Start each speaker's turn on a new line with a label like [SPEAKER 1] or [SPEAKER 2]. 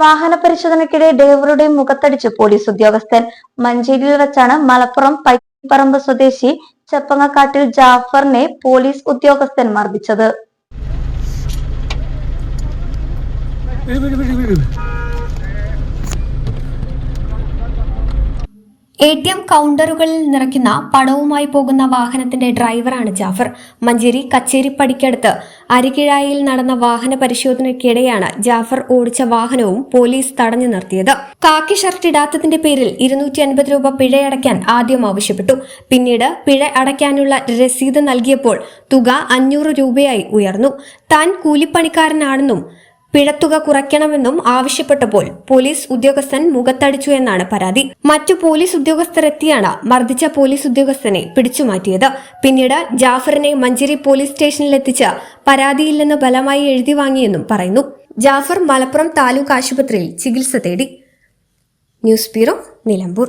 [SPEAKER 1] വാഹന പരിശോധനയ്ക്കിടെ ഡ്രൈവറുടെ മുഖത്തടിച്ച് പോലീസ് ഉദ്യോഗസ്ഥൻ മഞ്ചേരിയിൽ വെച്ചാണ് മലപ്പുറം പൈപ്പറമ്പ് സ്വദേശി ചെപ്പങ്ങക്കാട്ടിൽ ജാഫറിനെ പോലീസ് ഉദ്യോഗസ്ഥൻ മർദ്ദിച്ചത്.
[SPEAKER 2] എ ടി എം കൗണ്ടറുകളിൽ നിറയ്ക്കുന്ന പണവുമായി പോകുന്ന വാഹനത്തിന്റെ ഡ്രൈവറാണ് ജാഫർ. മഞ്ചേരി കച്ചേരിപ്പടിക്കടുത്ത് അരികിഴായിൽ നടന്ന വാഹന പരിശോധനയ്ക്കിടെയാണ് ജാഫർ ഓടിച്ച വാഹനവും പോലീസ് തടഞ്ഞു നിർത്തിയത്. കാക്കി ഷർട്ട് ഇടാത്തതിന്റെ പേരിൽ ഇരുന്നൂറ്റി അൻപത് രൂപ പിഴയടയ്ക്കാൻ ആദ്യം ആവശ്യപ്പെട്ടു. പിന്നീട് പിഴ അടയ്ക്കാനുള്ള രസീത് നൽകിയപ്പോൾ തുക അഞ്ഞൂറ് രൂപയായി ഉയർന്നു. താൻ കൂലിപ്പണിക്കാരനാണെന്നും പിഴത്തുക കുറയ്ക്കണമെന്നും ആവശ്യപ്പെട്ടപ്പോൾ പോലീസ് ഉദ്യോഗസ്ഥൻ മുഖത്തടിച്ചു എന്നാണ് പരാതി. മറ്റു പോലീസ് ഉദ്യോഗസ്ഥരെത്തിയാണ് മർദ്ദിച്ച പോലീസ് ഉദ്യോഗസ്ഥനെ പിടിച്ചുമാറ്റിയത്. പിന്നീട് ജാഫറിനെ മഞ്ചേരി പോലീസ് സ്റ്റേഷനിലെത്തിച്ച് പരാതിയില്ലെന്ന് ബലമായി എഴുതി വാങ്ങിയെന്നും പറയുന്നു. ജാഫർ മലപ്പുറം താലൂക്ക് ആശുപത്രിയിൽ ചികിത്സ തേടി. News bureau Nilambur.